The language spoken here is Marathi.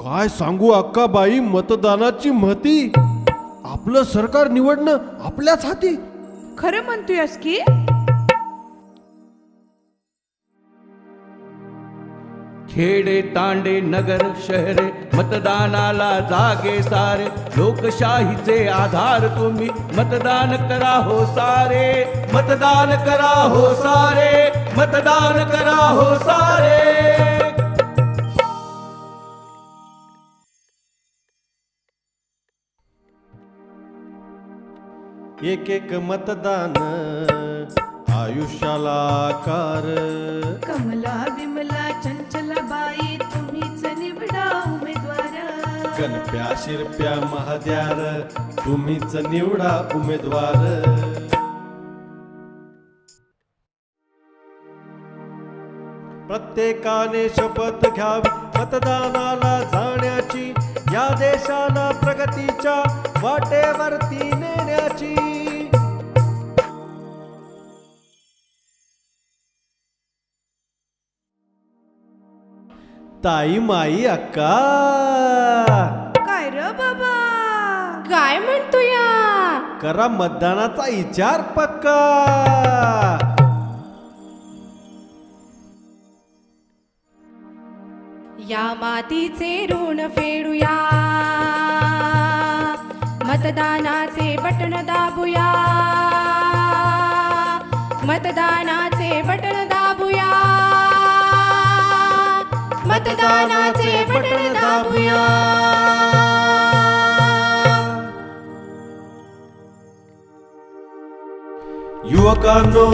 काय सांगू अक्काबाई मतदानाची महती? आपलं सरकार निवडणं आपल्याच हाती. खरं म्हणतोयस की? खेडे तांडे नगर शहरे मतदानाला जागे सारे. लोकशाहीचे आधार तुम्ही. मतदान करा हो सारे. मतदान करा हो सारे. मतदान करा हो सारे. एक एक मतदान आयुष्याला आकार. कमला विमला चंचला बाई तुम्हीच निवडा उमेदवार. गणप्या शिरप्या महाद्यार तुम्हीच निवडा उमेदवार. प्रत्येकाने शपथ घ्यावी मतदानाला जाण्याची या देशाला प्रगतीच्या वाटेवरती ताई माई अक्का. काय र बाबा? काय म्हणतो या? करा मतदानाचा विचार पक्का. या मातीचे ऋण फेडूया. मतदानाचे बटन दाबूया. मतदानाचे बटन मतदानाचे बटन दाबूया युवकांनो